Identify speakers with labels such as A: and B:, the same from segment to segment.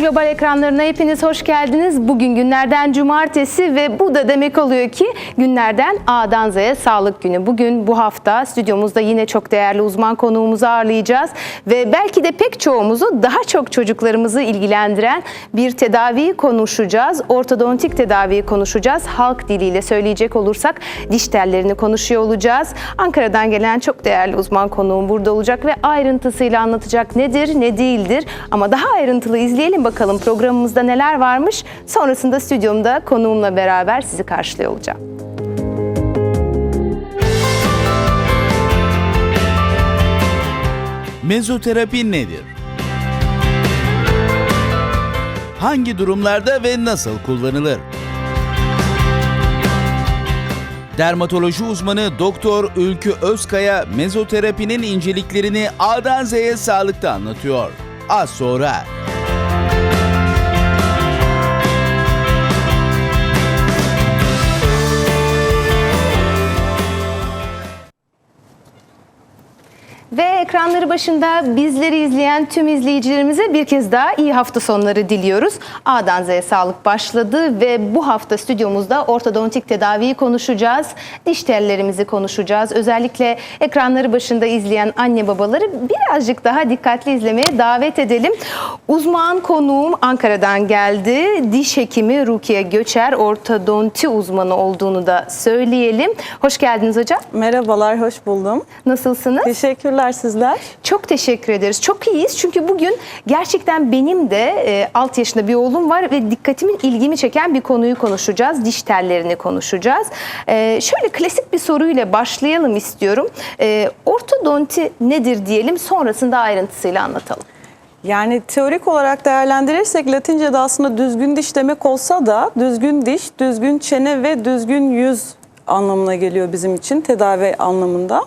A: Global ekranlarına hepiniz hoş geldiniz. Bugün günlerden cumartesi ve bu da demek oluyor ki günlerden A'dan Z'ye sağlık günü. Bugün bu hafta stüdyomuzda yine çok değerli uzman konuğumuzu ağırlayacağız ve belki de pek çoğumuzu daha çok çocuklarımızı ilgilendiren bir tedaviyi konuşacağız. Ortodontik tedaviyi konuşacağız. Halk diliyle söyleyecek olursak diş tellerini konuşuyor olacağız. Ankara'dan gelen çok değerli uzman konuğum burada olacak ve ayrıntısıyla anlatacak nedir, ne değildir. Ama daha ayrıntılı izleyelim bakalım programımızda neler varmış. Sonrasında stüdyomda konuğumla beraber sizi karşılıyor olacağım.
B: Mezoterapi nedir? Hangi durumlarda ve nasıl kullanılır? Dermatoloji uzmanı Doktor Ülkü Özkaya mezoterapinin inceliklerini A'dan Z'ye sağlıkta anlatıyor. Az sonra.
A: Ekranları başında bizleri izleyen tüm izleyicilerimize bir kez daha iyi hafta sonları diliyoruz. A'dan Z'ye sağlık başladı ve bu hafta stüdyomuzda ortodontik tedaviyi konuşacağız. Diş tellerimizi konuşacağız. Özellikle ekranları başında izleyen anne babaları birazcık daha dikkatli izlemeye davet edelim. Uzman konuğum Ankara'dan geldi. Diş hekimi Rukiye Göçer ortodonti uzmanı olduğunu da söyleyelim. Hoş geldiniz hocam.
C: Merhabalar, hoş buldum.
A: Nasılsınız?
C: Teşekkürler sizler.
A: Çok teşekkür ederiz. Çok iyiyiz çünkü bugün gerçekten benim de e, 6 yaşında bir oğlum var ve dikkatimin ilgimi çeken bir konuyu konuşacağız. Diş tellerini konuşacağız. E, şöyle klasik bir soruyla başlayalım istiyorum. E, ortodonti nedir diyelim sonrasında ayrıntısıyla anlatalım.
C: Yani teorik olarak değerlendirirsek Latince'de aslında düzgün diş demek olsa da düzgün diş, düzgün çene ve düzgün yüz anlamına geliyor bizim için tedavi anlamında.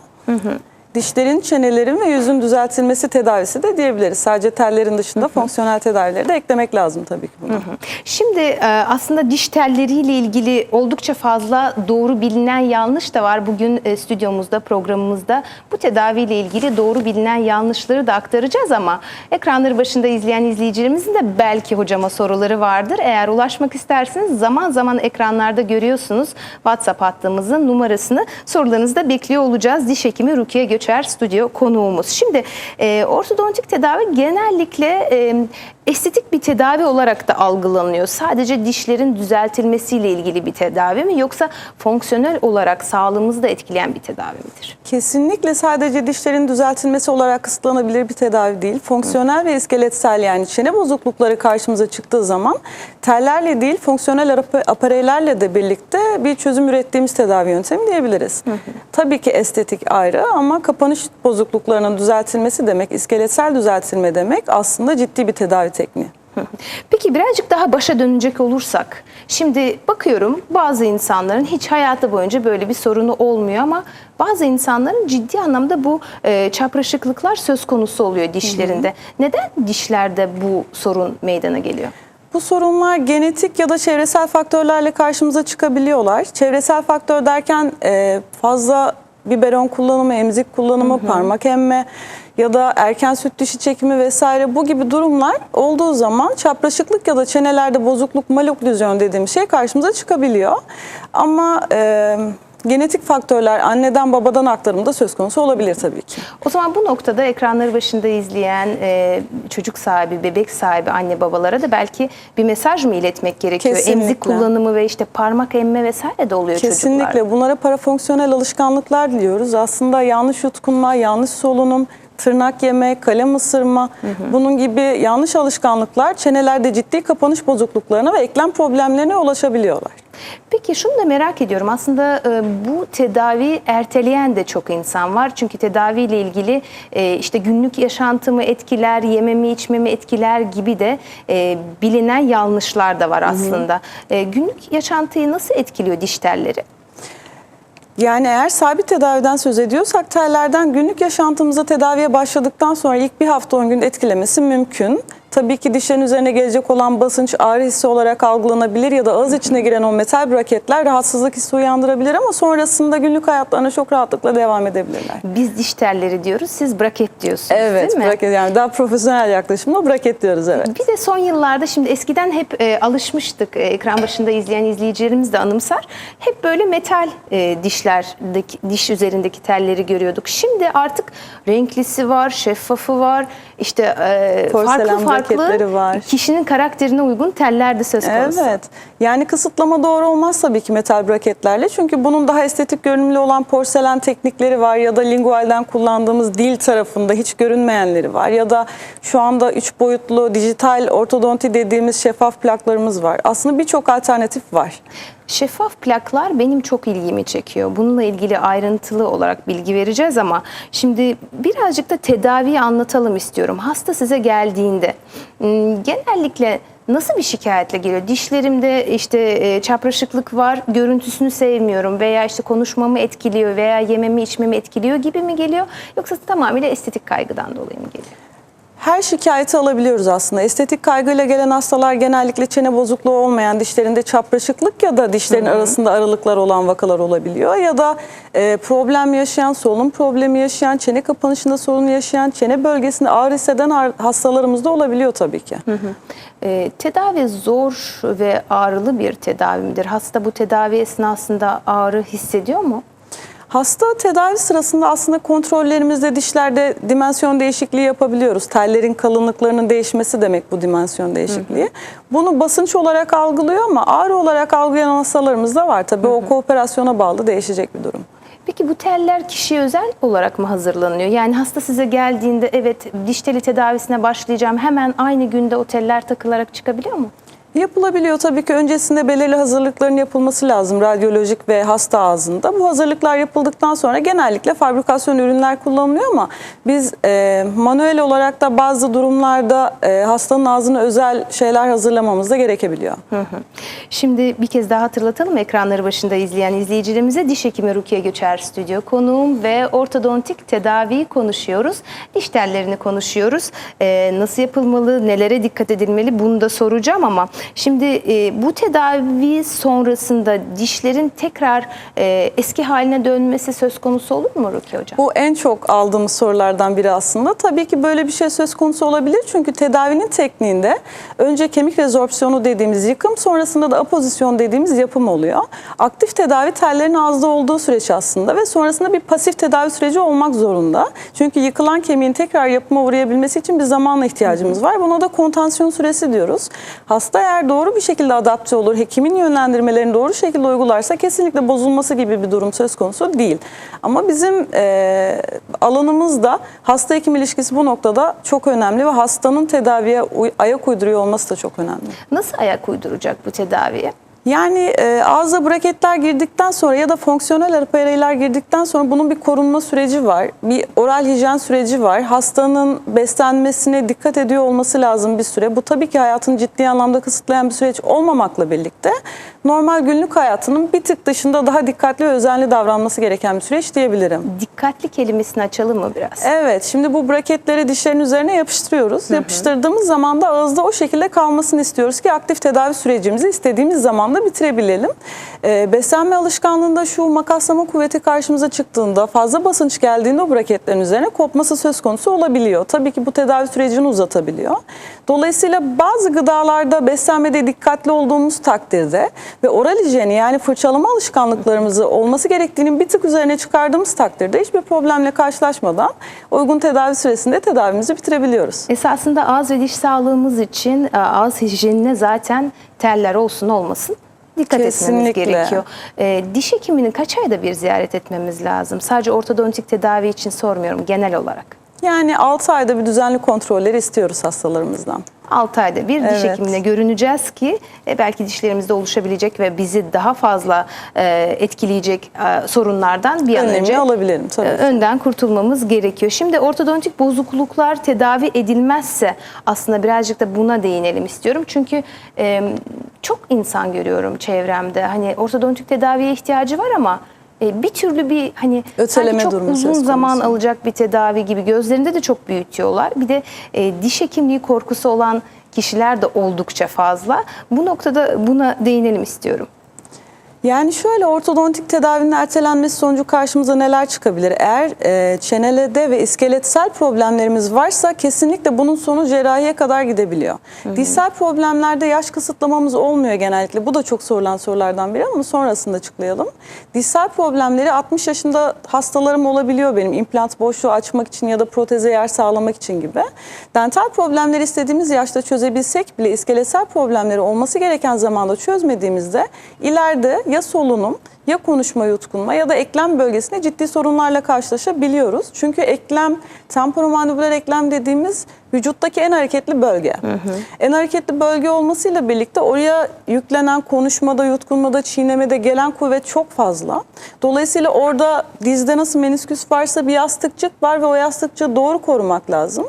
C: Dişlerin, çenelerin ve yüzün düzeltilmesi tedavisi de diyebiliriz. Sadece tellerin dışında fonksiyonel tedavileri de eklemek lazım tabii ki buna.
A: Şimdi e, aslında diş telleriyle ilgili oldukça fazla doğru bilinen yanlış da var. Bugün e, stüdyomuzda, programımızda bu tedaviyle ilgili doğru bilinen yanlışları da aktaracağız ama ekranları başında izleyen izleyicilerimizin de belki hocama soruları vardır. Eğer ulaşmak isterseniz zaman zaman ekranlarda görüyorsunuz WhatsApp hattımızın numarasını. Sorularınızı da bekliyor olacağız. Diş hekimi Rukiye Göçer stüdyo konuğumuz. Şimdi e, ortodontik tedavi genellikle e, estetik bir tedavi olarak da algılanıyor. Sadece dişlerin düzeltilmesiyle ilgili bir tedavi mi yoksa fonksiyonel olarak sağlığımızı da etkileyen bir tedavi midir?
C: Kesinlikle sadece dişlerin düzeltilmesi olarak kısıtlanabilir bir tedavi değil. Fonksiyonel ve iskeletsel yani çene bozuklukları karşımıza çıktığı zaman tellerle değil fonksiyonel ap- apareylerle de birlikte bir çözüm ürettiğimiz tedavi yöntemi diyebiliriz. Tabii ki estetik ayrı ama kapanış bozukluklarının düzeltilmesi demek, iskeletsel düzeltilme demek aslında ciddi bir tedavi tekniği.
A: Peki birazcık daha başa dönecek olursak, şimdi bakıyorum bazı insanların hiç hayatı boyunca böyle bir sorunu olmuyor ama bazı insanların ciddi anlamda bu e, çapraşıklıklar söz konusu oluyor dişlerinde. Neden dişlerde bu sorun meydana geliyor?
C: Bu sorunlar genetik ya da çevresel faktörlerle karşımıza çıkabiliyorlar. Çevresel faktör derken e, fazla biberon kullanımı, emzik kullanımı, parmak emme ya da erken süt dişi çekimi vesaire bu gibi durumlar olduğu zaman çapraşıklık ya da çenelerde bozukluk, maloklüzyon dediğim şey karşımıza çıkabiliyor. Ama e, genetik faktörler anneden babadan aktarımda söz konusu olabilir tabii ki.
A: O zaman bu noktada ekranları başında izleyen e, çocuk sahibi, bebek sahibi anne babalara da belki bir mesaj mı iletmek gerekiyor?
C: Kesinlikle.
A: Emzik kullanımı ve işte parmak emme vesaire de oluyor
C: Kesinlikle
A: çocuklarda.
C: bunlara parafonksiyonel alışkanlıklar diliyoruz. Aslında yanlış yutkunma, yanlış solunum, tırnak yeme, kalem ısırma bunun gibi yanlış alışkanlıklar çenelerde ciddi kapanış bozukluklarına ve eklem problemlerine ulaşabiliyorlar.
A: Peki şunu da merak ediyorum. Aslında e, bu tedavi erteleyen de çok insan var. Çünkü tedaviyle ilgili e, işte günlük yaşantımı etkiler, yememi içmemi etkiler gibi de e, bilinen yanlışlar da var aslında. E, günlük yaşantıyı nasıl etkiliyor diş telleri?
C: Yani eğer sabit tedaviden söz ediyorsak tellerden günlük yaşantımıza tedaviye başladıktan sonra ilk bir hafta 10 gün etkilemesi mümkün. Tabii ki dişlerin üzerine gelecek olan basınç ağrı hissi olarak algılanabilir ya da ağız içine giren o metal braketler rahatsızlık hissi uyandırabilir ama sonrasında günlük hayatlarına çok rahatlıkla devam edebilirler.
A: Biz diş telleri diyoruz, siz braket diyorsunuz
C: Evet,
A: değil mi?
C: braket yani daha profesyonel yaklaşımla braket diyoruz evet.
A: Bir de son yıllarda şimdi eskiden hep e, alışmıştık e, ekran başında izleyen izleyicilerimiz de anımsar. Hep böyle metal e, dişlerdeki diş üzerindeki telleri görüyorduk. Şimdi artık renklisi var, şeffafı var. İşte e, farklı farklı
C: var.
A: kişinin karakterine uygun teller de söz konusu.
C: Evet. Yani kısıtlama doğru olmaz tabii ki metal braketlerle. Çünkü bunun daha estetik görünümlü olan porselen teknikleri var ya da lingualden kullandığımız dil tarafında hiç görünmeyenleri var ya da şu anda üç boyutlu dijital ortodonti dediğimiz şeffaf plaklarımız var. Aslında birçok alternatif var.
A: Şeffaf plaklar benim çok ilgimi çekiyor. Bununla ilgili ayrıntılı olarak bilgi vereceğiz ama şimdi birazcık da tedaviyi anlatalım istiyorum. Hasta size geldiğinde hmm, genellikle nasıl bir şikayetle geliyor? Dişlerimde işte e, çapraşıklık var, görüntüsünü sevmiyorum veya işte konuşmamı etkiliyor veya yememi içmemi etkiliyor gibi mi geliyor? Yoksa tamamıyla estetik kaygıdan dolayı mı geliyor?
C: Her şikayeti alabiliyoruz aslında. Estetik kaygıyla gelen hastalar genellikle çene bozukluğu olmayan dişlerinde çapraşıklık ya da dişlerin arasında aralıklar olan vakalar olabiliyor. Ya da e, problem yaşayan, solunum problemi yaşayan, çene kapanışında sorun yaşayan, çene bölgesinde ağrı hisseden hastalarımız da olabiliyor tabii ki.
A: E, tedavi zor ve ağrılı bir tedavi midir? Hasta bu tedavi esnasında ağrı hissediyor mu?
C: Hasta tedavi sırasında aslında kontrollerimizde dişlerde dimensyon değişikliği yapabiliyoruz. Tellerin kalınlıklarının değişmesi demek bu dimensyon değişikliği. Bunu basınç olarak algılıyor ama ağrı olarak algılayan hastalarımız da var. Tabii o kooperasyona bağlı değişecek bir durum.
A: Peki bu teller kişiye özel olarak mı hazırlanıyor? Yani hasta size geldiğinde evet diş teli tedavisine başlayacağım hemen aynı günde o teller takılarak çıkabiliyor mu?
C: Yapılabiliyor tabii ki öncesinde belirli hazırlıkların yapılması lazım radyolojik ve hasta ağzında. Bu hazırlıklar yapıldıktan sonra genellikle fabrikasyon ürünler kullanılıyor ama biz e, manuel olarak da bazı durumlarda e, hastanın ağzına özel şeyler hazırlamamız da gerekebiliyor.
A: Şimdi bir kez daha hatırlatalım ekranları başında izleyen izleyicilerimize diş hekimi Rukiye Göçer stüdyo konuğum ve ortodontik tedaviyi konuşuyoruz. Diş tellerini konuşuyoruz. Ee, nasıl yapılmalı, nelere dikkat edilmeli bunu da soracağım ama şimdi e, bu tedavi sonrasında dişlerin tekrar e, eski haline dönmesi söz konusu olur mu Rukiye Hocam?
C: Bu en çok aldığımız sorulardan biri aslında. Tabii ki böyle bir şey söz konusu olabilir. Çünkü tedavinin tekniğinde önce kemik rezorpsiyonu dediğimiz yıkım sonrasında da apozisyon dediğimiz yapım oluyor. Aktif tedavi tellerin ağızda olduğu süreç aslında ve sonrasında bir pasif tedavi süreci olmak zorunda. Çünkü yıkılan kemiğin tekrar yapıma uğrayabilmesi için bir zamanla ihtiyacımız var. Buna da kontansiyon süresi diyoruz. Hasta eğer doğru bir şekilde adapte olur, hekimin yönlendirmelerini doğru şekilde uygularsa kesinlikle bozulması gibi bir durum söz konusu değil. Ama bizim e, alanımızda hasta hekim ilişkisi bu noktada çok önemli ve hastanın tedaviye ayak uyduruyor olması da çok önemli.
A: Nasıl ayak uyduracak bu tedaviye?
C: Yani e, ağza braketler girdikten sonra ya da fonksiyonel apareyler girdikten sonra bunun bir korunma süreci var. Bir oral hijyen süreci var. Hastanın beslenmesine dikkat ediyor olması lazım bir süre. Bu tabii ki hayatını ciddi anlamda kısıtlayan bir süreç olmamakla birlikte normal günlük hayatının bir tık dışında daha dikkatli ve özenli davranması gereken bir süreç diyebilirim.
A: Dikkatli kelimesini açalım mı biraz?
C: Evet, şimdi bu braketleri dişlerin üzerine yapıştırıyoruz. Yapıştırdığımız zaman da ağızda o şekilde kalmasını istiyoruz ki aktif tedavi sürecimizi istediğimiz zamanda bitirebilelim. Ee, beslenme alışkanlığında şu makaslama kuvveti karşımıza çıktığında, fazla basınç geldiğinde o braketlerin üzerine kopması söz konusu olabiliyor. Tabii ki bu tedavi sürecini uzatabiliyor. Dolayısıyla bazı gıdalarda beslenmede dikkatli olduğumuz takdirde ve oral hijyeni yani fırçalama alışkanlıklarımızı olması gerektiğinin bir tık üzerine çıkardığımız takdirde hiçbir problemle karşılaşmadan uygun tedavi süresinde tedavimizi bitirebiliyoruz.
A: Esasında ağız ve diş sağlığımız için e, ağız hijyenine zaten teller olsun olmasın dikkat etmemiz
C: Kesinlikle.
A: gerekiyor. E, diş hekimini kaç ayda bir ziyaret etmemiz lazım? Sadece ortodontik tedavi için sormuyorum genel olarak.
C: Yani 6 ayda bir düzenli kontrolleri istiyoruz hastalarımızdan.
A: 6 ayda bir diş
C: Evet.
A: hekimine görüneceğiz ki e, belki dişlerimizde oluşabilecek ve bizi daha fazla e, etkileyecek e, sorunlardan bir an önce
C: alabilirim tabii.
A: e, önden kurtulmamız gerekiyor. Şimdi ortodontik bozukluklar tedavi edilmezse aslında birazcık da buna değinelim istiyorum. Çünkü e, çok insan görüyorum çevremde. Hani ortodontik tedaviye ihtiyacı var ama e, bir türlü bir hani
C: Öteleme
A: çok uzun zaman alacak bir tedavi gibi gözlerinde de çok büyütüyorlar. Bir de e, diş hekimliği korkusu olan kişiler de oldukça fazla. Bu noktada buna değinelim istiyorum.
C: Yani şöyle ortodontik tedavinin ertelenmesi sonucu karşımıza neler çıkabilir? Eğer e, çenelede ve iskeletsel problemlerimiz varsa kesinlikle bunun sonu cerrahiye kadar gidebiliyor. Dişsel problemlerde yaş kısıtlamamız olmuyor genellikle. Bu da çok sorulan sorulardan biri ama sonrasında açıklayalım. Dişsel problemleri 60 yaşında hastalarım olabiliyor benim. implant boşluğu açmak için ya da proteze yer sağlamak için gibi. Dental problemleri istediğimiz yaşta çözebilsek bile iskeletsel problemleri olması gereken zamanda çözmediğimizde ileride ya solunum ya konuşma yutkunma ya da eklem bölgesinde ciddi sorunlarla karşılaşabiliyoruz. Çünkü eklem, temporomandibüler eklem dediğimiz vücuttaki en hareketli bölge. En hareketli bölge olmasıyla birlikte oraya yüklenen konuşmada, yutkunmada, çiğnemede gelen kuvvet çok fazla. Dolayısıyla orada dizde nasıl menisküs varsa bir yastıkçık var ve o yastıkçığı doğru korumak lazım.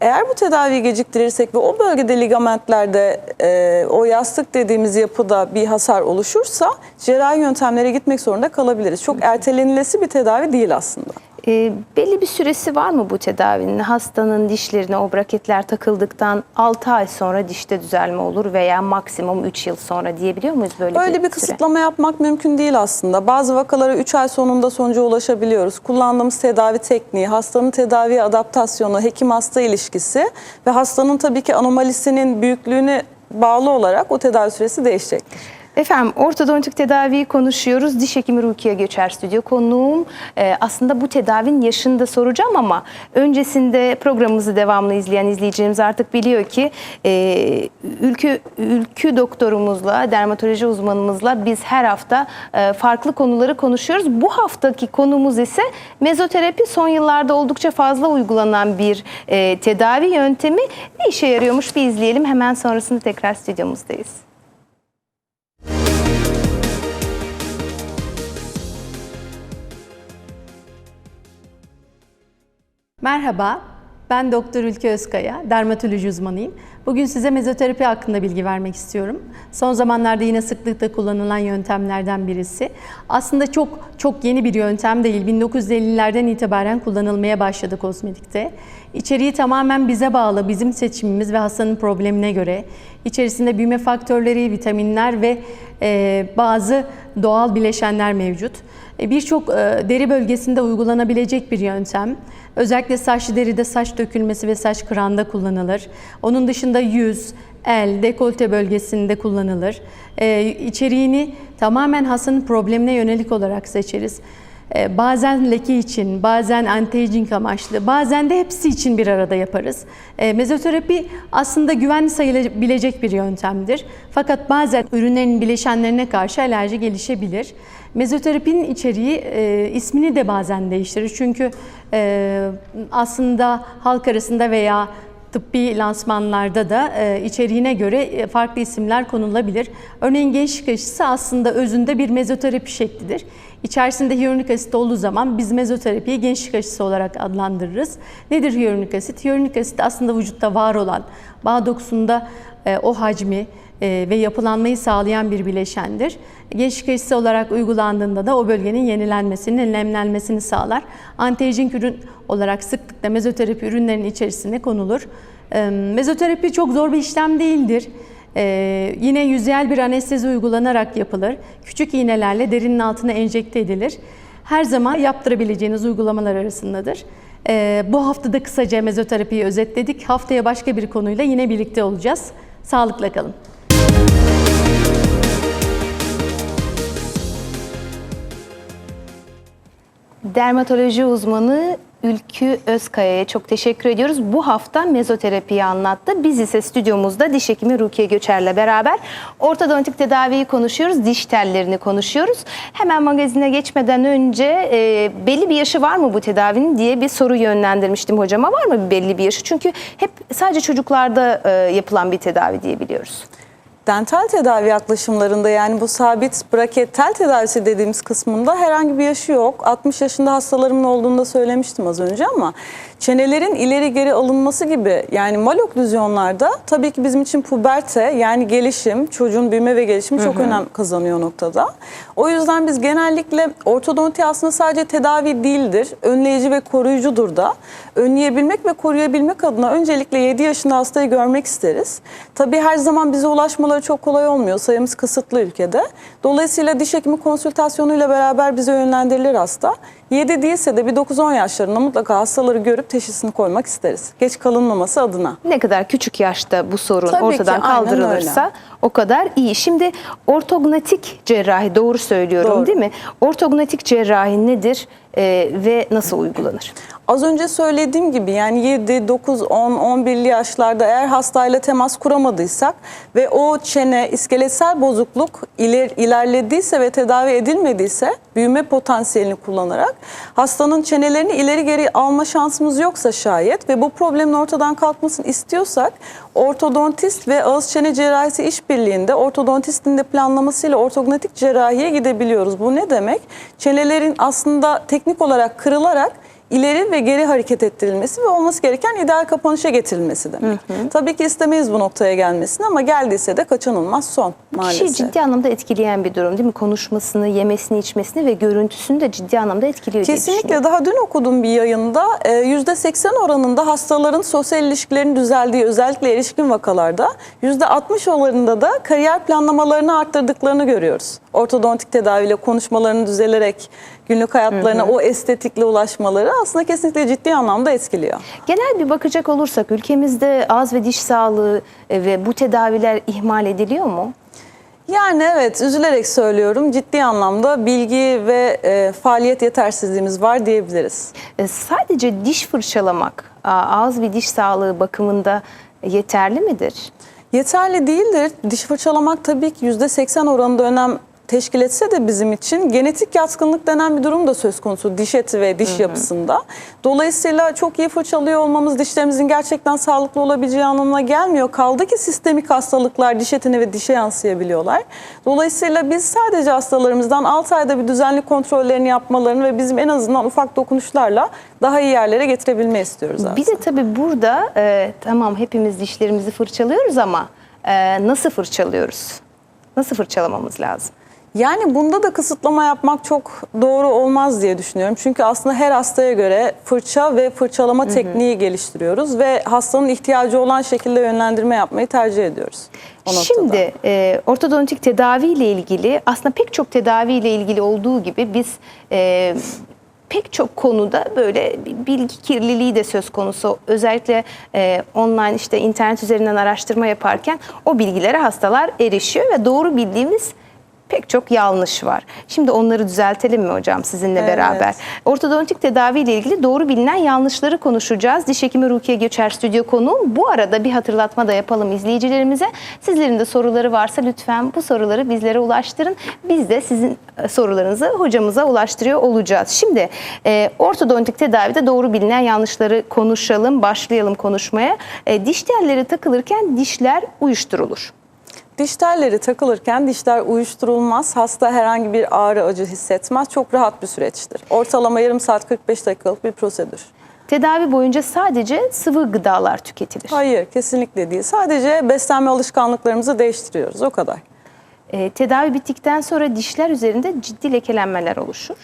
C: Eğer bu tedaviyi geciktirirsek ve o bölgede ligamentlerde e, o yastık dediğimiz yapıda bir hasar oluşursa cerrahi yöntemlere gitmek zorunda kalabiliriz. Çok ertelenilesi bir tedavi değil aslında.
A: E, belli bir süresi var mı bu tedavinin? Hastanın dişlerine o braketler takıldıktan 6 ay sonra dişte düzelme olur veya maksimum 3 yıl sonra diyebiliyor muyuz böyle
C: Öyle bir
A: süre?
C: kısıtlama yapmak mümkün değil aslında. Bazı vakalara 3 ay sonunda sonuca ulaşabiliyoruz. Kullandığımız tedavi tekniği, hastanın tedavi adaptasyonu, hekim-hasta ilişkisi ve hastanın tabii ki anomalisinin büyüklüğüne bağlı olarak o tedavi süresi değişecektir.
A: Efendim ortodontik tedaviyi konuşuyoruz. Diş hekimi Rukiye Göçer stüdyo konuğum. Ee, aslında bu tedavinin yaşını da soracağım ama öncesinde programımızı devamlı izleyen izleyicilerimiz artık biliyor ki e, ülkü, ülkü doktorumuzla, dermatoloji uzmanımızla biz her hafta e, farklı konuları konuşuyoruz. Bu haftaki konumuz ise mezoterapi son yıllarda oldukça fazla uygulanan bir e, tedavi yöntemi. Ne işe yarıyormuş bir izleyelim. Hemen sonrasında tekrar stüdyomuzdayız.
D: Merhaba, ben Doktor Ülke Özkaya, dermatoloji uzmanıyım. Bugün size mezoterapi hakkında bilgi vermek istiyorum. Son zamanlarda yine sıklıkla kullanılan yöntemlerden birisi. Aslında çok çok yeni bir yöntem değil. 1950'lerden itibaren kullanılmaya başladı kozmetikte. İçeriği tamamen bize bağlı, bizim seçimimiz ve hastanın problemine göre. İçerisinde büyüme faktörleri, vitaminler ve e, bazı doğal bileşenler mevcut. E, Birçok e, deri bölgesinde uygulanabilecek bir yöntem. Özellikle saçlı deride saç dökülmesi ve saç kırağında kullanılır. Onun dışında yüz, el, dekolte bölgesinde kullanılır. E, içeriğini tamamen hastanın problemine yönelik olarak seçeriz. E, Bazen leke için, bazen anti-aging amaçlı, bazen de hepsi için bir arada yaparız. E, Mezoterapi aslında güvenli sayılabilecek bir yöntemdir. Fakat bazen ürünlerin bileşenlerine karşı alerji gelişebilir. Mezoterapinin içeriği e, ismini de bazen değiştirir. Çünkü e, aslında halk arasında veya tıbbi lansmanlarda da e, içeriğine göre e, farklı isimler konulabilir. Örneğin gençlik aşısı aslında özünde bir mezoterapi şeklidir. İçerisinde hyaluronik asit olduğu zaman biz mezoterapiyi gençlik aşısı olarak adlandırırız. Nedir hyaluronik asit? Hyaluronik asit aslında vücutta var olan bağ dokusunda e, o hacmi e, ve yapılanmayı sağlayan bir bileşendir. Gençlik aşısı olarak uygulandığında da o bölgenin yenilenmesini, nemlenmesini sağlar. Anti-aging ürün olarak sıklıkla mezoterapi ürünlerinin içerisine konulur. E, Mezoterapi çok zor bir işlem değildir. Ee, yine yüzeyel bir anestezi uygulanarak yapılır. Küçük iğnelerle derinin altına enjekte edilir. Her zaman yaptırabileceğiniz uygulamalar arasındadır. Ee, bu haftada kısaca mezoterapiyi özetledik. Haftaya başka bir konuyla yine birlikte olacağız. Sağlıkla kalın.
A: Dermatoloji uzmanı Ülkü Özkaya'ya çok teşekkür ediyoruz. Bu hafta mezoterapiyi anlattı. Biz ise stüdyomuzda diş hekimi Rukiye Göçer'le beraber ortodontik tedaviyi konuşuyoruz, diş tellerini konuşuyoruz. Hemen magazine geçmeden önce e, belli bir yaşı var mı bu tedavinin diye bir soru yönlendirmiştim hocama. Var mı belli bir yaşı? Çünkü hep sadece çocuklarda e, yapılan bir tedavi diye biliyoruz.
C: Dental tedavi yaklaşımlarında yani bu sabit braket tel tedavisi dediğimiz kısmında herhangi bir yaşı yok. 60 yaşında hastalarımın olduğunu da söylemiştim az önce ama Çenelerin ileri geri alınması gibi yani maloklüzyonlarda tabii ki bizim için puberte yani gelişim, çocuğun büyüme ve gelişimi çok önem kazanıyor noktada. O yüzden biz genellikle ortodonti aslında sadece tedavi değildir, önleyici ve koruyucudur da. Önleyebilmek ve koruyabilmek adına öncelikle 7 yaşında hastayı görmek isteriz. Tabii her zaman bize ulaşmaları çok kolay olmuyor. Sayımız kısıtlı ülkede. Dolayısıyla diş hekimi konsültasyonuyla beraber bize yönlendirilir hasta. 7 değilse de bir 9-10 yaşlarında mutlaka hastaları görüp teşhisini koymak isteriz. Geç kalınmaması adına.
A: Ne kadar küçük yaşta bu sorun
C: Tabii ki,
A: ortadan
C: aynen
A: kaldırılırsa o kadar iyi. Şimdi ortognatik cerrahi doğru söylüyorum
C: Doğru.
A: değil mi? Ortognatik cerrahi nedir e, ve nasıl uygulanır?
C: Az önce söylediğim gibi yani 7, 9, 10, 11'li yaşlarda eğer hastayla temas kuramadıysak ve o çene iskeletsel bozukluk iler, ilerlediyse ve tedavi edilmediyse büyüme potansiyelini kullanarak hastanın çenelerini ileri geri alma şansımız yoksa şayet ve bu problemin ortadan kalkmasını istiyorsak ortodontist ve ağız çene cerrahisi işbirliğinde ortodontistin de planlamasıyla ortognatik cerrahiye gidebiliyoruz. Bu ne demek? Çenelerin aslında teknik olarak kırılarak ileri ve geri hareket ettirilmesi ve olması gereken ideal kapanışa getirilmesi demek. Tabii ki istemeyiz bu noktaya gelmesini ama geldiyse de kaçınılmaz son maalesef.
A: Kişiyi ciddi anlamda etkileyen bir durum değil mi? Konuşmasını, yemesini, içmesini ve görüntüsünü de ciddi anlamda etkiliyor.
C: Kesinlikle daha dün okudum bir yayında e, %80 oranında hastaların sosyal ilişkilerin düzeldiği özellikle erişkin vakalarda %60 oranında da kariyer planlamalarını arttırdıklarını görüyoruz. Ortodontik tedaviyle konuşmalarını düzelerek günlük hayatlarına o estetikle ulaşmaları aslında kesinlikle ciddi anlamda etkiliyor.
A: Genel bir bakacak olursak ülkemizde ağız ve diş sağlığı e, ve bu tedaviler ihmal ediliyor mu?
C: Yani evet üzülerek söylüyorum ciddi anlamda bilgi ve e, faaliyet yetersizliğimiz var diyebiliriz.
A: E, Sadece diş fırçalamak ağız ve diş sağlığı bakımında yeterli midir?
C: Yeterli değildir. Diş fırçalamak tabii ki %80 oranında önem teşkil etse de bizim için genetik yatkınlık denen bir durum da söz konusu diş eti ve diş yapısında. Dolayısıyla çok iyi fırçalıyor olmamız dişlerimizin gerçekten sağlıklı olabileceği anlamına gelmiyor. Kaldı ki sistemik hastalıklar diş etine ve dişe yansıyabiliyorlar. Dolayısıyla biz sadece hastalarımızdan 6 ayda bir düzenli kontrollerini yapmalarını ve bizim en azından ufak dokunuşlarla daha iyi yerlere getirebilmeyi istiyoruz aslında.
A: Bir de tabii burada e, tamam hepimiz dişlerimizi fırçalıyoruz ama e, nasıl fırçalıyoruz? Nasıl fırçalamamız lazım?
C: Yani bunda da kısıtlama yapmak çok doğru olmaz diye düşünüyorum. Çünkü aslında her hastaya göre fırça ve fırçalama tekniği geliştiriyoruz ve hastanın ihtiyacı olan şekilde yönlendirme yapmayı tercih ediyoruz.
A: Şimdi e, ortodontik tedavi ile ilgili aslında pek çok tedavi ile ilgili olduğu gibi biz e, pek çok konuda böyle bilgi kirliliği de söz konusu. Özellikle e, online işte internet üzerinden araştırma yaparken o bilgilere hastalar erişiyor ve doğru bildiğimiz pek çok yanlış var. Şimdi onları düzeltelim mi hocam sizinle
C: Evet.
A: beraber? Ortodontik tedavi ile ilgili doğru bilinen yanlışları konuşacağız. Diş hekimi Rukiye Göçer stüdyo konuğum. Bu arada bir hatırlatma da yapalım izleyicilerimize. Sizlerin de soruları varsa lütfen bu soruları bizlere ulaştırın. Biz de sizin e, sorularınızı hocamıza ulaştırıyor olacağız. Şimdi e, ortodontik tedavide doğru bilinen yanlışları konuşalım. Başlayalım konuşmaya. E, diş telleri takılırken dişler uyuşturulur.
C: Diş telleri takılırken dişler uyuşturulmaz. Hasta herhangi bir ağrı acı hissetmez. Çok rahat bir süreçtir. Ortalama yarım saat 45 dakikalık bir prosedür.
A: Tedavi boyunca sadece sıvı gıdalar tüketilir.
C: Hayır kesinlikle değil. Sadece beslenme alışkanlıklarımızı değiştiriyoruz o kadar.
A: E, tedavi bittikten sonra dişler üzerinde ciddi lekelenmeler oluşur.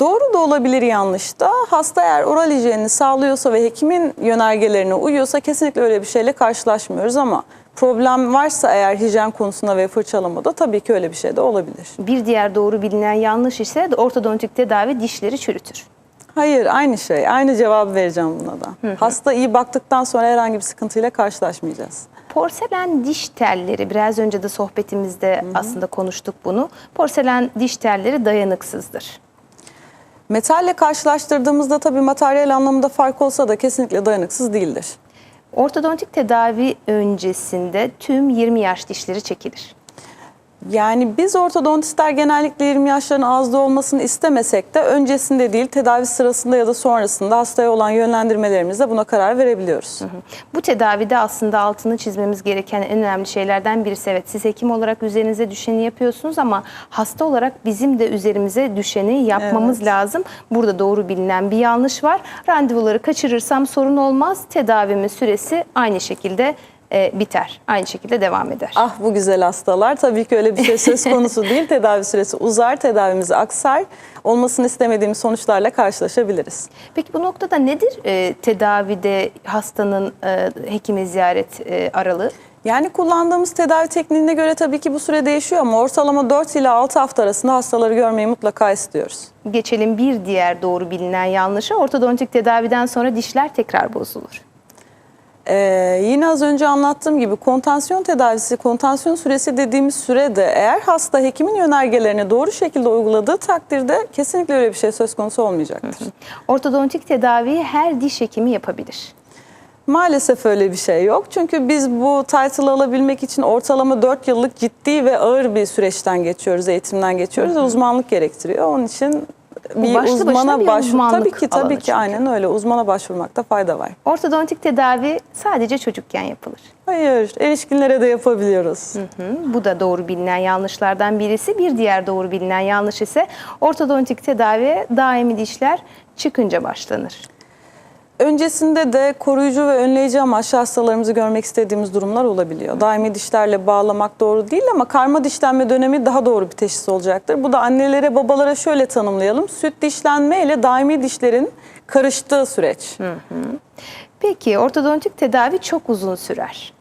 C: Doğru da olabilir yanlış da. Hasta eğer oral hijyenini sağlıyorsa ve hekimin yönergelerine uyuyorsa kesinlikle öyle bir şeyle karşılaşmıyoruz ama problem varsa eğer hijyen konusunda ve fırçalamada tabii ki öyle bir şey de olabilir.
A: Bir diğer doğru bilinen yanlış ise ortodontik tedavi dişleri çürütür.
C: Hayır aynı şey. Aynı cevabı vereceğim buna da. Hasta iyi baktıktan sonra herhangi bir sıkıntıyla karşılaşmayacağız.
A: Porselen diş telleri, biraz önce de sohbetimizde aslında konuştuk bunu. Porselen diş telleri dayanıksızdır.
C: Metalle karşılaştırdığımızda tabii materyal anlamında fark olsa da kesinlikle dayanıksız değildir.
A: Ortodontik tedavi öncesinde tüm 20 yaş dişleri çekilir.
C: Yani biz ortodontistler genellikle 20 yaşların ağızda olmasını istemesek de öncesinde değil tedavi sırasında ya da sonrasında hastaya olan yönlendirmelerimizle buna karar verebiliyoruz.
A: Bu tedavide aslında altını çizmemiz gereken en önemli şeylerden birisi. Evet siz hekim olarak üzerinize düşeni yapıyorsunuz ama hasta olarak bizim de üzerimize düşeni yapmamız
C: Evet.
A: lazım. Burada doğru bilinen bir yanlış var. Randevuları kaçırırsam sorun olmaz. Tedavimin süresi aynı şekilde e, biter. Aynı şekilde devam eder.
C: Ah bu güzel hastalar tabii ki öyle bir şey söz konusu değil. Tedavi süresi uzar, tedavimiz aksar. Olmasını istemediğimiz sonuçlarla karşılaşabiliriz.
A: Peki bu noktada nedir e, tedavide hastanın e, hekime ziyaret e, aralığı?
C: Yani kullandığımız tedavi tekniğine göre tabii ki bu süre değişiyor ama ortalama 4 ile 6 hafta arasında hastaları görmeyi mutlaka istiyoruz.
A: Geçelim bir diğer doğru bilinen yanlışa. Ortodontik tedaviden sonra dişler tekrar bozulur.
C: Ee, yine az önce anlattığım gibi kontansiyon tedavisi, kontansiyon süresi dediğimiz sürede eğer hasta hekimin yönergelerini doğru şekilde uyguladığı takdirde kesinlikle öyle bir şey söz konusu olmayacaktır.
A: Ortodontik tedaviyi her diş hekimi yapabilir.
C: Maalesef öyle bir şey yok. Çünkü biz bu title alabilmek için ortalama 4 yıllık ciddi ve ağır bir süreçten geçiyoruz, eğitimden geçiyoruz. ve Uzmanlık gerektiriyor. Onun için bir
A: başlı
C: uzmana başvur. Tabii ki tabii ki
A: çünkü.
C: aynen öyle. Uzmana başvurmakta fayda var.
A: Ortodontik tedavi sadece çocukken yapılır.
C: Hayır, erişkinlere de yapabiliyoruz.
A: Hı, Bu da doğru bilinen yanlışlardan birisi. Bir diğer doğru bilinen yanlış ise ortodontik tedaviye daimi dişler çıkınca başlanır.
C: Öncesinde de koruyucu ve önleyici amaçlı hastalarımızı görmek istediğimiz durumlar olabiliyor. Daimi dişlerle bağlamak doğru değil ama karma dişlenme dönemi daha doğru bir teşhis olacaktır. Bu da annelere babalara şöyle tanımlayalım. Süt dişlenme ile daimi dişlerin karıştığı süreç.
A: Peki ortodontik tedavi çok uzun sürer.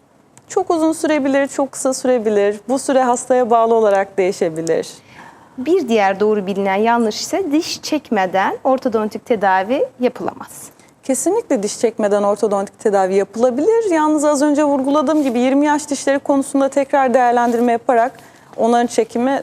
C: Çok uzun sürebilir, çok kısa sürebilir. Bu süre hastaya bağlı olarak değişebilir.
A: Bir diğer doğru bilinen yanlış ise diş çekmeden ortodontik tedavi yapılamaz.
C: Kesinlikle diş çekmeden ortodontik tedavi yapılabilir. Yalnız az önce vurguladığım gibi 20 yaş dişleri konusunda tekrar değerlendirme yaparak onların çekimi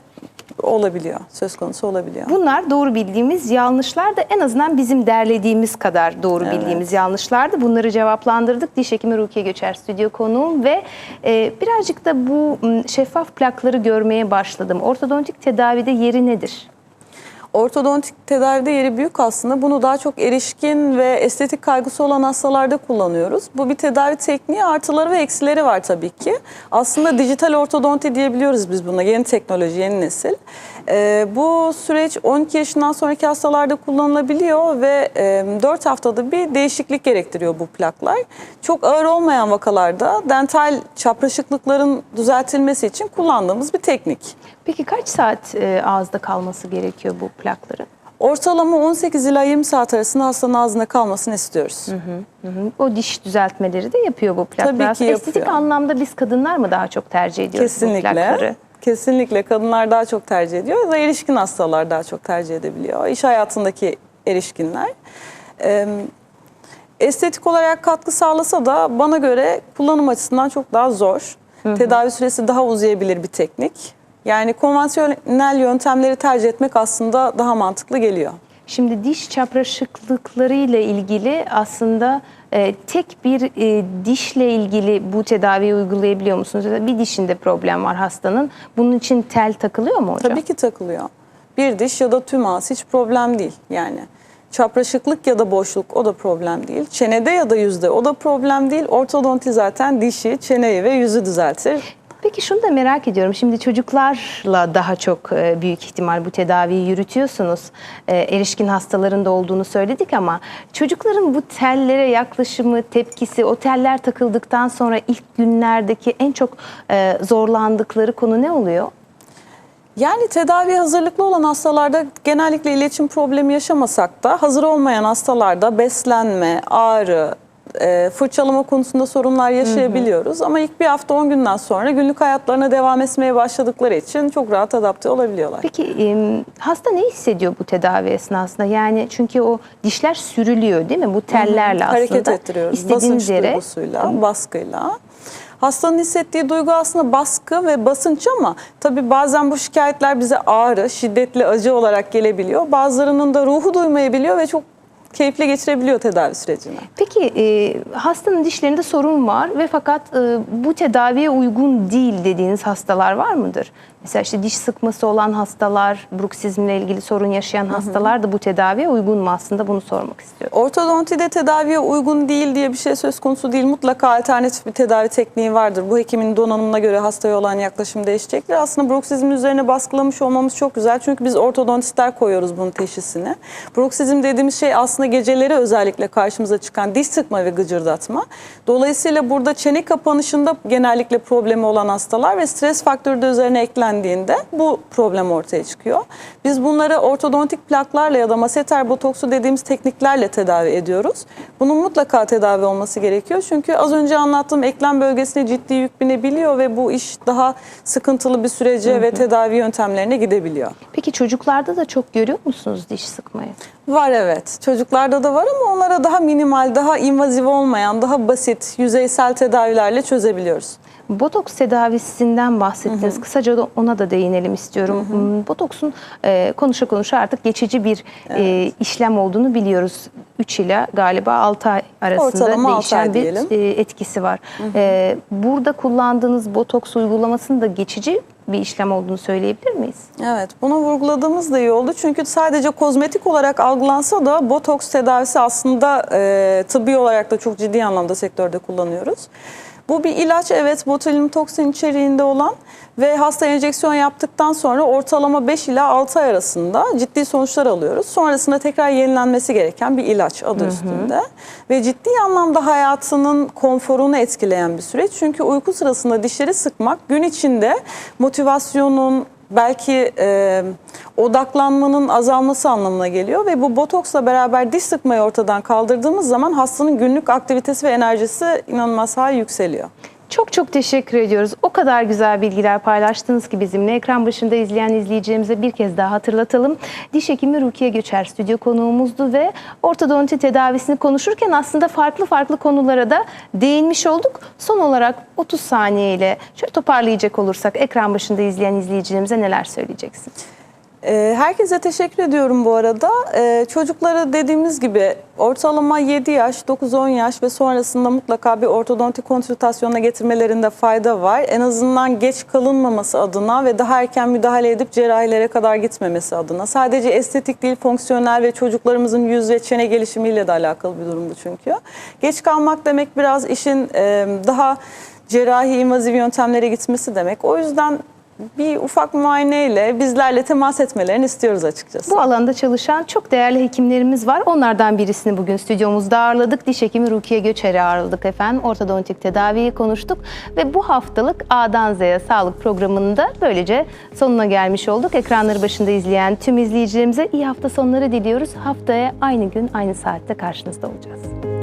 C: olabiliyor, söz konusu olabiliyor.
A: Bunlar doğru bildiğimiz yanlışlar da en azından bizim derlediğimiz kadar doğru bildiğimiz yanlışlardı. Bunları cevaplandırdık. Diş hekimi Rukiye Göçer stüdyo konuğum ve e, birazcık da bu şeffaf plakları görmeye başladım. Ortodontik tedavide yeri nedir?
C: Ortodontik tedavide yeri büyük aslında. Bunu daha çok erişkin ve estetik kaygısı olan hastalarda kullanıyoruz. Bu bir tedavi tekniği artıları ve eksileri var tabii ki. Aslında dijital ortodonti diyebiliyoruz biz buna. Yeni teknoloji, yeni nesil. Ee, bu süreç 12 yaşından sonraki hastalarda kullanılabiliyor ve e, 4 haftada bir değişiklik gerektiriyor bu plaklar. Çok ağır olmayan vakalarda dental çapraşıklıkların düzeltilmesi için kullandığımız bir teknik.
A: Peki kaç saat e, ağızda kalması gerekiyor bu plakların?
C: Ortalama 18 ila 20 saat arasında hastanın ağzında kalmasını istiyoruz.
A: Hı hı. O diş düzeltmeleri de yapıyor bu plaklar.
C: Tabii ki
A: Estetik
C: yapıyor.
A: anlamda biz kadınlar mı daha çok tercih ediyoruz bu plakları?
C: Kesinlikle. Kadınlar daha çok tercih ediyor da erişkin hastalar daha çok tercih edebiliyor. İş hayatındaki erişkinler. Ee, estetik olarak katkı sağlasa da bana göre kullanım açısından çok daha zor. Tedavi süresi daha uzayabilir bir teknik. Yani konvansiyonel yöntemleri tercih etmek aslında daha mantıklı geliyor.
A: Şimdi diş çapraşıklıkları ile ilgili aslında e, tek bir e, dişle ilgili bu tedaviyi uygulayabiliyor musunuz? Bir dişinde problem var hastanın. Bunun için tel takılıyor mu hocam?
C: Tabii ki takılıyor. Bir diş ya da tüm ağız hiç problem değil yani. Çapraşıklık ya da boşluk o da problem değil. Çenede ya da yüzde o da problem değil. Ortodonti zaten dişi, çeneyi ve yüzü düzeltir.
A: Peki şunu da merak ediyorum. Şimdi çocuklarla daha çok e, büyük ihtimal bu tedaviyi yürütüyorsunuz. E, Erişkin hastalarında olduğunu söyledik ama çocukların bu tellere yaklaşımı, tepkisi, o teller takıldıktan sonra ilk günlerdeki en çok e, zorlandıkları konu ne oluyor?
C: Yani tedavi hazırlıklı olan hastalarda genellikle iletişim problemi yaşamasak da hazır olmayan hastalarda beslenme, ağrı, e, fırçalama konusunda sorunlar yaşayabiliyoruz. Ama ilk bir hafta 10 günden sonra günlük hayatlarına devam etmeye başladıkları için çok rahat adapte olabiliyorlar.
A: Peki e, hasta ne hissediyor bu tedavi esnasında? Yani çünkü o dişler sürülüyor değil mi? Bu tellerle aslında.
C: Hareket ettiriyoruz.
A: İstediğiniz
C: Basınç
A: yere
C: duygusuyla, baskıyla. Hastanın hissettiği duygu aslında baskı ve basınç ama tabii bazen bu şikayetler bize ağrı, şiddetli acı olarak gelebiliyor. Bazılarının da ruhu duymayabiliyor ve çok keyifli geçirebiliyor tedavi sürecini.
A: Peki e, hastanın dişlerinde sorun var ve fakat e, bu tedaviye uygun değil dediğiniz hastalar var mıdır? Mesela işte diş sıkması olan hastalar, bruksizmle ilgili sorun yaşayan hastalar da bu tedaviye uygun mu aslında bunu sormak istiyorum.
C: Ortodontide tedaviye uygun değil diye bir şey söz konusu değil. Mutlaka alternatif bir tedavi tekniği vardır. Bu hekimin donanımına göre hastaya olan yaklaşım değişecektir. Aslında bruksizmin üzerine baskılamış olmamız çok güzel. Çünkü biz ortodontistler koyuyoruz bunun teşhisini. Bruksizm dediğimiz şey aslında geceleri özellikle karşımıza çıkan diş sıkma ve gıcırdatma. Dolayısıyla burada çene kapanışında genellikle problemi olan hastalar ve stres faktörü de üzerine eklendiğinde bu problem ortaya çıkıyor. Biz bunları ortodontik plaklarla ya da maseter botoksu dediğimiz tekniklerle tedavi ediyoruz. Bunun mutlaka tedavi olması gerekiyor. Çünkü az önce anlattığım eklem bölgesine ciddi yük binebiliyor ve bu iş daha sıkıntılı bir sürece ve tedavi yöntemlerine gidebiliyor.
A: Peki çocuklarda da çok görüyor musunuz diş sıkmayı?
C: Var evet. Çocuklarda da var ama onlara daha minimal, daha invaziv olmayan, daha basit, yüzeysel tedavilerle çözebiliyoruz.
A: Botoks tedavisinden bahsettiniz. Kısaca da ona da değinelim istiyorum. Hmm, Botoksun e, konuşa konuşa artık geçici bir e, işlem olduğunu biliyoruz. 3 ile galiba 6 ay arasında
C: Ortalama
A: değişen
C: ay
A: bir
C: diyelim.
A: e, etkisi var. E, burada kullandığınız botoks uygulamasının da geçici bir işlem olduğunu söyleyebilir miyiz?
C: Evet, bunu vurguladığımız da iyi oldu. Çünkü sadece kozmetik olarak algılansa da botoks tedavisi aslında e, tıbbi olarak da çok ciddi anlamda sektörde kullanıyoruz. Bu bir ilaç evet botulinum toksin içeriğinde olan ve hasta enjeksiyon yaptıktan sonra ortalama 5 ila 6 ay arasında ciddi sonuçlar alıyoruz. Sonrasında tekrar yenilenmesi gereken bir ilaç adı üstünde. Ve ciddi anlamda hayatının konforunu etkileyen bir süreç. Çünkü uyku sırasında dişleri sıkmak gün içinde motivasyonun, belki e, odaklanmanın azalması anlamına geliyor ve bu botoksla beraber diş sıkmayı ortadan kaldırdığımız zaman hastanın günlük aktivitesi ve enerjisi inanılmaz hale yükseliyor.
A: Çok çok teşekkür ediyoruz. O kadar güzel bilgiler paylaştınız ki bizimle. Ekran başında izleyen izleyicilerimize bir kez daha hatırlatalım. Diş hekimi Rukiye Göçer stüdyo konuğumuzdu ve ortodonti tedavisini konuşurken aslında farklı farklı konulara da değinmiş olduk. Son olarak 30 saniyeyle şöyle toparlayacak olursak ekran başında izleyen izleyicilerimize neler söyleyeceksin?
C: Ee, Herkese teşekkür ediyorum bu arada. Ee, Çocuklara dediğimiz gibi ortalama 7 yaş, 9-10 yaş ve sonrasında mutlaka bir ortodontik konsültasyona getirmelerinde fayda var. En azından geç kalınmaması adına ve daha erken müdahale edip cerrahilere kadar gitmemesi adına. Sadece estetik değil, fonksiyonel ve çocuklarımızın yüz ve çene gelişimiyle de alakalı bir durum bu çünkü. Geç kalmak demek biraz işin e, daha cerrahi invaziv yöntemlere gitmesi demek. O yüzden bir ufak muayeneyle bizlerle temas etmelerini istiyoruz açıkçası.
A: Bu alanda çalışan çok değerli hekimlerimiz var. Onlardan birisini bugün stüdyomuzda ağırladık. Diş hekimi Rukiye Göçer'i ağırladık efendim. Ortodontik tedaviyi konuştuk ve bu haftalık A'dan Z'ye sağlık programında böylece sonuna gelmiş olduk. Ekranları başında izleyen tüm izleyicilerimize iyi hafta sonları diliyoruz. Haftaya aynı gün aynı saatte karşınızda olacağız.